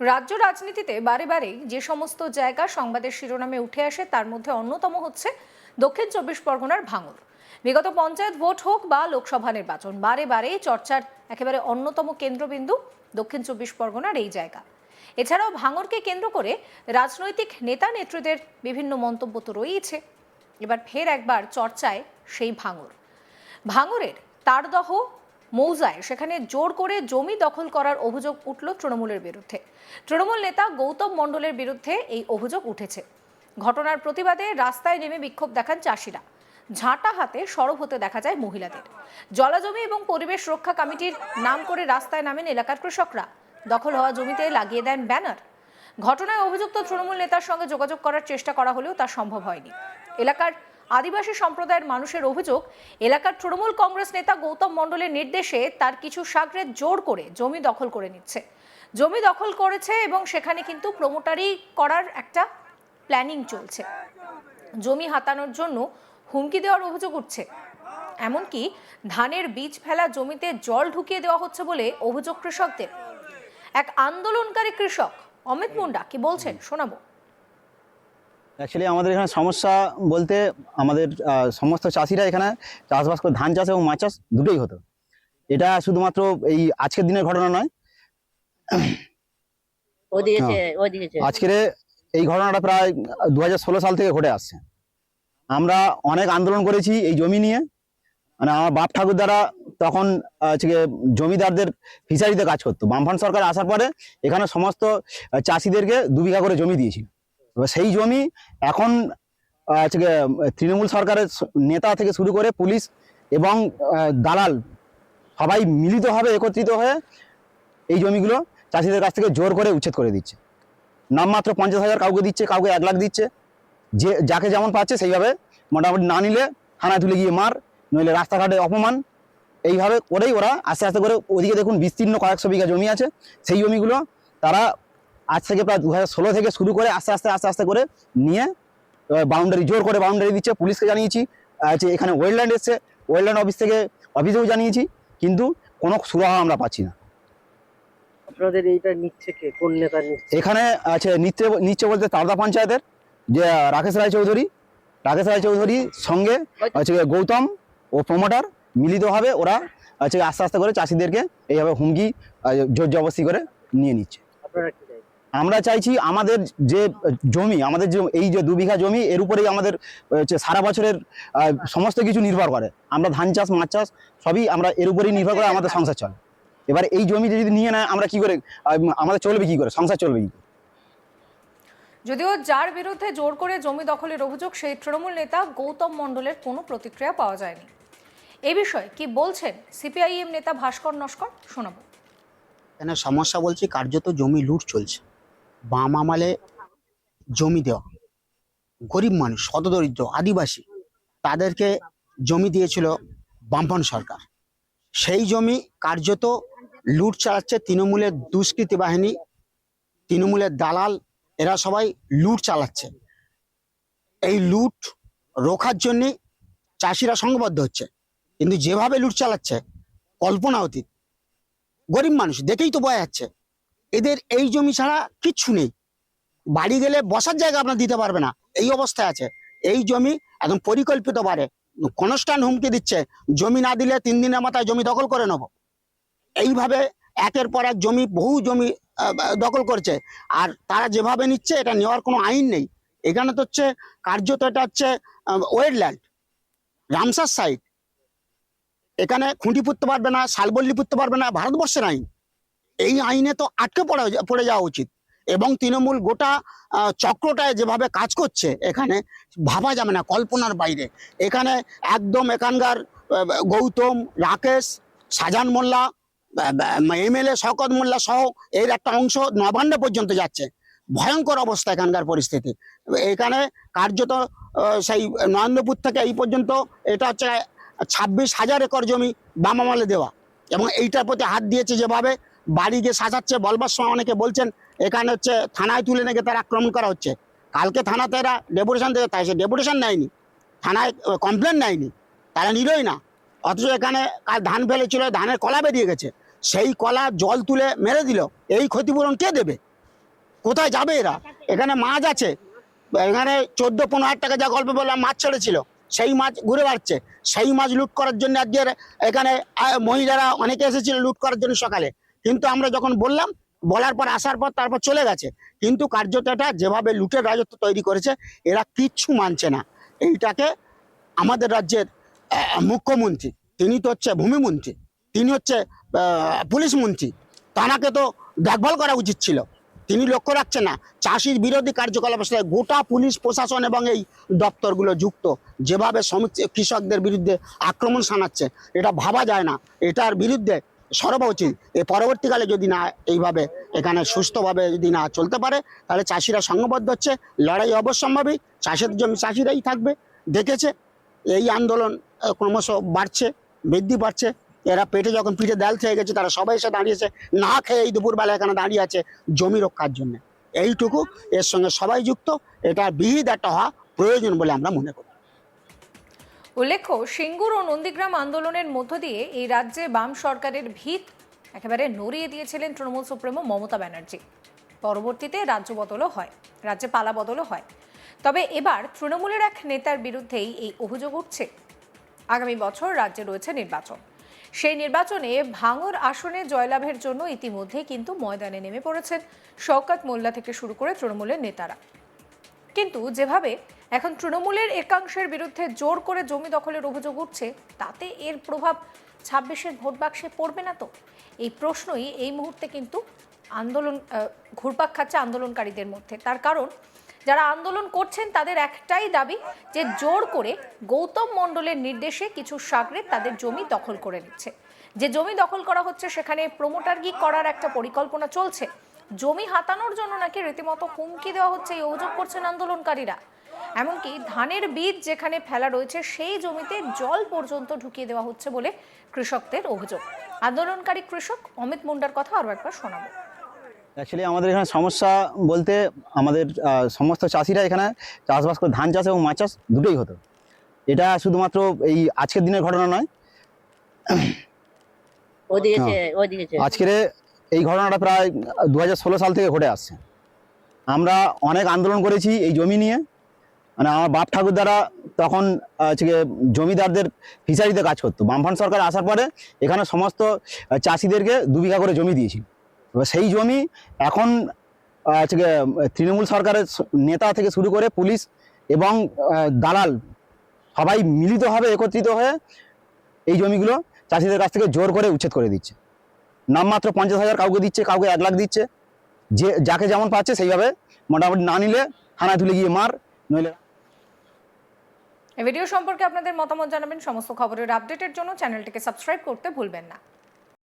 রাজ্য রাজনীতিতে বারে বারেই যে সমস্ত জায়গা সংবাদের শিরোনামে উঠে আসে, তার মধ্যে অন্যতম হচ্ছে দক্ষিণ চব্বিশ পরগনার ভাঙর। বিগত পঞ্চায়েত ভোট হোক বা লোকসভা নির্বাচন, বারে বারে চর্চার একেবারে অন্যতম কেন্দ্রবিন্দু দক্ষিণ চব্বিশ পরগনার এই জায়গা। এছাড়াও ভাঙরকে কেন্দ্র করে রাজনৈতিক নেতা নেত্রীদের বিভিন্ন মন্তব্য তো রয়েছে এবার ফের একবার চর্চায় সেই ভাঙর। ভাঙরের তারদহ মৌজায় সেখানে জোর করে জমি দখল করার অভিযোগ উঠল তৃণমূলের বিরুদ্ধে। তৃণমূল নেতা গৌতম মণ্ডলের বিরুদ্ধে এই অভিযোগ উঠেছে। ঘটনার প্রতিবাদে রাস্তায় নেমে বিক্ষোভ দেখান চাষিরা। ঝাঁটা হাতে সরব হতে দেখা যায় মহিলাদের। জলাজমি এবং পরিবেশ রক্ষা কমিটির নাম করে রাস্তায় নামেন এলাকার কৃষকরা। দখল হওয়া জমিতে লাগিয়ে দেন ব্যানার। ঘটনায় অভিযুক্ত তৃণমূল নেতার সঙ্গে যোগাযোগ করার চেষ্টা করা হলেও তা সম্ভব হয়নি। এলাকার আদিবাসী সম্প্রদায়ের মানুষের অভিযোগ, এলাকার তৃণমূল কংগ্রেস নেতা গৌতম মণ্ডলের নির্দেশে তার কিছু সাগরে জোর করে জমি দখল করে নিচ্ছে। জমি দখল করেছে এবং সেখানে কিন্তু প্রমোটারি করার একটা প্ল্যানিং চলছে। জমি হাতানোর জন্য হুমকি দেওয়ার অভিযোগ উঠছে। এমনকি ধানের বীজ ফেলা জমিতে জল ঢুকিয়ে দেওয়া হচ্ছে বলে অভিযোগ কৃষকদের। এক আন্দোলনকারী কৃষক, অমিত মুন্ডা, কি বলছেন শোনাবো। অ্যাকচুয়ালি আমাদের এখানে সমস্যা বলতে আমাদের সমস্ত চাষিরা এখানে চাষবাস করে ধান চাষ এবং মাছ চাষ দুটোই হতো। এটা শুধুমাত্র এই আজকের দিনের ঘটনা নয়। হ্যাঁ। আজকের এই ঘটনাটা প্রায় দুহাজার ষোলো সাল থেকে ঘটে আসছে। আমরা অনেক আন্দোলন করেছি এই জমি নিয়ে। মানে আমার বাপ ঠাকুর দ্বারা তখন হচ্ছে জমিদারদের ফিশারিতে কাজ করতো। বামফান সরকার আসার পরে এখানে সমস্ত চাষিদেরকে দু বিঘা করে জমি দিয়েছিল। এবার সেই জমি এখন তৃণমূল সরকারের নেতা থেকে শুরু করে পুলিশ এবং দালাল সবাই মিলিতভাবে একত্রিত হয়ে এই জমিগুলো চাষিদের কাছ থেকে জোর করে উচ্ছেদ করে দিচ্ছে। নামমাত্র পঞ্চাশ হাজার কাউকে দিচ্ছে, কাউকে এক লাখ দিচ্ছে। যে, যাকে যেমন পাচ্ছে সেইভাবে মোটামুটি না নিলে থানায় তুলে গিয়ে মার, নইলে রাস্তাঘাটে অপমান। এইভাবে করেই ওরা আস্তে আস্তে করে ওদিকে দেখুন বিস্তীর্ণ কয়েকশো বিঘা জমি আছে। সেই জমিগুলো তারা আজ থেকে প্রায় দু হাজার ষোলো থেকে শুরু করে আস্তে আস্তে আস্তে আস্তে করে নিয়ে বাউন্ডারি জোর করে বাউন্ডারি দিচ্ছে। পুলিশকে জানিয়েছি যে এখানে ওয়েলল্যান্ড এসছে। ওয়েলল্যান্ড অফিস থেকে অফিসেও জানিয়েছি কিন্তু কোনো সুরাহা আমরা পাচ্ছি না। আপনাদের এইটা নিচ্ছে কে? কোন নেতা নিচ্ছে? এখানে আছে নিচ্ছে নিচ্ছে বলতে তারদা পঞ্চায়েতের যে রাকেশ রায় চৌধুরী। রাকেশ রায় চৌধুরীর সঙ্গে হচ্ছে গৌতম ও প্রমোটার মিলিতভাবে ওরা হচ্ছে আস্তে আস্তে করে চাষিদেরকে এইভাবে হুমকি জোর জবস্তি করে নিয়ে নিচ্ছে। আপনারা আমরা চাইছি আমাদের যে জমি আমাদের যে এই যে দু বিঘা জমি এর উপরেই আমাদের হচ্ছে সারা বছরের সমস্ত কিছু নির্ভর করে। আমরা ধান চাষ মাছ চাষ সবই আমরা এর উপরেই নির্ভর করে আমাদের সংসার চলে। এবার এই জমি যদি নিয়ে নেয় আমরা কি করে আমাদের চলবে কি করে? সংসার চলবে কি করে? যদিও যার বিরুদ্ধে জোর করে জমি দখলের অভিযোগ সেই তৃণমূল নেতা গৌতম মণ্ডলের কোনো প্রতিক্রিয়া পাওয়া যায়নি। এ বিষয়ে কি বলছেন সিপিআইএম নেতা ভাস্কর নস্কর? শোনাব। এখানে সমস্যা বলছি কার্যত জমি লুট চলছে। বাম আমলে জমি দেওয়া। গরিব মানুষ শতদরিদ্র আদিবাসী, তাদেরকে জমি দিয়েছিল বামপন সরকার। সেই জমি কার্যত লুট চালাচ্ছে তৃণমূলের দুষ্কৃতী বাহিনী, তৃণমূলের দালাল, এরা সবাই লুট চালাচ্ছে। এই লুট রোখার জন্য চাষিরা সংঘবদ্ধ হচ্ছে। কিন্তু যেভাবে লুট চালাচ্ছে, কল্পনা অতীত। গরিব মানুষ, দেখেই তো বয়া যাচ্ছে। এদের এই জমি ছাড়া কিচ্ছু নেই। বাড়ি গেলে বসার জায়গা আপনার দিতে পারবে না। এই অবস্থায় আছে। এই জমি একদম পরিকল্পিত বারে। কনস্ট্যান্ট হুমকি দিচ্ছে। জমি না দিলে তিন দিনের মাথায় জমি দখল করে নেব। এইভাবে একের পর এক জমি, বহু জমি দখল করছে। আর তারা যেভাবে নিচ্ছে, এটা নেওয়ার কোনো আইন নেই। এখানে তো হচ্ছে, কার্যত এটা হচ্ছে ওয়েটল্যান্ড রামসার সাইড এখানে খুঁটি পুঁততে পারবে না, শালবল্লি পুঁততে পারবে না, ভারতবর্ষের আইন। এই আইনে তো আটকে পড়া, পড়ে যাওয়া উচিত। এবং তৃণমূল গোটা চক্রটায় যেভাবে কাজ করছে, এখানে ভাবা যাবে না কল্পনার বাইরে। এখানে একদম এখানকার গৌতম, রাকেশ, সাজান মোল্লা এমএলএ শওকত মোল্লা সহ এর একটা অংশ নবান্নে পর্যন্ত যাচ্ছে। ভয়ঙ্কর অবস্থা এখানকার পরিস্থিতি। এখানে কার্যত সেই নরেন্দ্রপুর থেকে এই পর্যন্ত এটা হচ্ছে ছাব্বিশ হাজার একর জমি বাম আমলে দেওয়া। এবং এইটার প্রতি হাত দিয়েছে যেভাবে বাড়ি গিয়ে সাজাচ্ছে, বলবার সময় অনেকে বলছেন, এখানে হচ্ছে থানায় তুলে নাকি তারা আক্রমণ করা হচ্ছে। কালকে থানাতে এরা ডেপুটেশন দেবে, তাই সে ডেপুটেশন নেয়নি। থানায় কমপ্লেন নেয়নি, তারা নিলই না। অথচ এখানে কাল ধান ফেলেছিল, ধানের কলা বেরিয়ে গেছে। সেই কলা জল তুলে মেরে দিল, এই ক্ষতিপূরণ কে দেবে? কোথায় যাবে এরা? এখানে মাছ আছে। এখানে চোদ্দ, পনেরো হাজার টাকা যা গল্প বললাম, মাছ ছেড়েছিল। সেই মাছ ঘুরে বেড়াচ্ছে। সেই মাছ লুট করার জন্য আজকের এখানে মহিলারা অনেকে এসেছিল লুট করার জন্য সকালে। কিন্তু আমরা যখন বললাম, বলার পর, আসার পর, তারপর চলে গেছে। কিন্তু কার্যত এটা যেভাবে লুটের রাজত্ব তৈরি করেছে, এরা কিচ্ছু মানছে না। এইটাকে আমাদের রাজ্যের মুখ্যমন্ত্রী, তিনি তো হচ্ছে ভূমিমন্ত্রী, তিনি হচ্ছে পুলিশ মন্ত্রী, তানাকে তো দেখভাল করা উচিত ছিল। তিনি লক্ষ্য রাখছেন না, চাষির বিরোধী কার্যকলাপের সাথে গোটা পুলিশ প্রশাসন এবং এই দপ্তরগুলো যুক্ত, যেভাবে শ্রমিক কৃষকদের বিরুদ্ধে আক্রমণ শানাচ্ছে, এটা ভাবা যায় না। এটার বিরুদ্ধে সরব উচিত। এ পরবর্তীকালে যদি না এইভাবে এখানে সুস্থভাবে যদি না চলতে পারে, তাহলে চাষিরা সংঘবদ্ধ হচ্ছে। লড়াই অবশ্যম্ভাবী। চাষের জমি চাষিরাই থাকবে। দেখেছে, এই আন্দোলন ক্রমশ বাড়ছে, বৃদ্ধি পাচ্ছে। এরা পেটে যখন পিঠে দেল থেকে গেছে, তারা সবাই এসে দাঁড়িয়েছে। না খেয়ে এই দুপুরবেলা এখানে দাঁড়িয়ে আছে জমি রক্ষার জন্য। এইটুকু, এর সঙ্গে সবাই যুক্ত। এটা বিহিত একটা হওয়া প্রয়োজন বলে আমরা মনে করি। উল্লেখ্য, সিঙ্গুর ও নন্দীগ্রাম আন্দোলনের মধ্য দিয়ে এই রাজ্যে বাম সরকারের ভিত একেবারে নড়িয়ে দিয়েছিলেন তৃণমূল সুপ্রিমো মমতা ব্যানার্জি। পরবর্তীতে রাজ্য বদলও হয় রাজ্যে পালা বদলও হয়। তবে এবার তৃণমূলের এক নেতার বিরুদ্ধেই এই অভিযোগ উঠছে। আগামী বছর রাজ্যে রয়েছে নির্বাচন। সেই নির্বাচনে ভাঙর আসনে জয়লাভের জন্য ইতিমধ্যে কিন্তু ময়দানে নেমে পড়েছেন শওকত মোল্লা থেকে শুরু করে তৃণমূলের নেতারা। কিন্তু যেভাবে এখন তৃণমূলের একাংশের বিরুদ্ধে জোর করে জমি দখলের অভিযোগ উঠছে, তাতে এর প্রভাব ছাব্বিশের ভোট বাক্সে পড়বে না তো? এই প্রশ্নই এই মুহূর্তে কিন্তু আন্দোলন ঘুরপাক খাচ্ছে আন্দোলনকারীদের মধ্যে। তার কারণ, যারা আন্দোলন করছেন তাদের একটাই দাবি যে জোর করে গৌতম মণ্ডলের নির্দেশে কিছু সাগরে তাদের জমি দখল করে নিচ্ছে। যে জমি দখল করা হচ্ছে সেখানে প্রমোটারগি করার একটা পরিকল্পনা চলছে। জমি হাতানোর জন্য নাকি রীতিমতো হুমকি দেওয়া হচ্ছে, এই অভিযোগ করছেন আন্দোলনকারীরা। এমনকি ধানের বীজ যেখানে ফেলা রয়েছে সেই জমিতে জল পর্যন্ত ঢুকিয়ে দেওয়া হচ্ছে বলে কৃষকদের অভিযোগ। আন্দোলনকারী কৃষক অমিত মুন্ডার কথা আরও একবার শোনাবো। অ্যাকচুয়ালি আমাদের এখানে সমস্যা বলতে আমাদের সমস্ত চাষিরা এখানে চাষবাস করে ধান চাষ এবং মাছ চাষ দুটোই হতো। এটা শুধুমাত্র এই আজকের দিনের ঘটনা নয়। হ্যাঁ। আজকের এই ঘটনাটা প্রায় দু হাজার ষোলো সাল থেকে ঘটে আসছে। আমরা অনেক আন্দোলন করেছি এই জমি নিয়ে। মানে আমার বাপ ঠাকুর দ্বারা তখন হচ্ছে জমিদারদের ফিশারিতে কাজ করতো। বামফান সরকার আসার পরে এখানে সমস্ত চাষিদেরকে দু বিঘা করে জমি দিয়েছিল এবার সেই জমি এখন হচ্ছে তৃণমূল সরকারের নেতা থেকে শুরু করে পুলিশ এবং দালাল সবাই মিলিতভাবে একত্রিত হয়ে এই জমিগুলো চাষিদের কাছ থেকে জোর করে উচ্ছেদ করে দিচ্ছে। নামমাত্র পঞ্চাশ হাজার কাউকে দিচ্ছে, কাউকে এক লাখ দিচ্ছে। যে, যাকে যেমন পাচ্ছে সেইভাবে মোটামুটি না নিলে থানায় তুলে গিয়ে মার, নইলে ভিডিও সম্পর্কে আপনাদের মতামত জানাবেন। সমস্ত খবরের আপডেটের জন্য চ্যানেলটিকে সাবস্ক্রাইব করতে ভুলবেন না।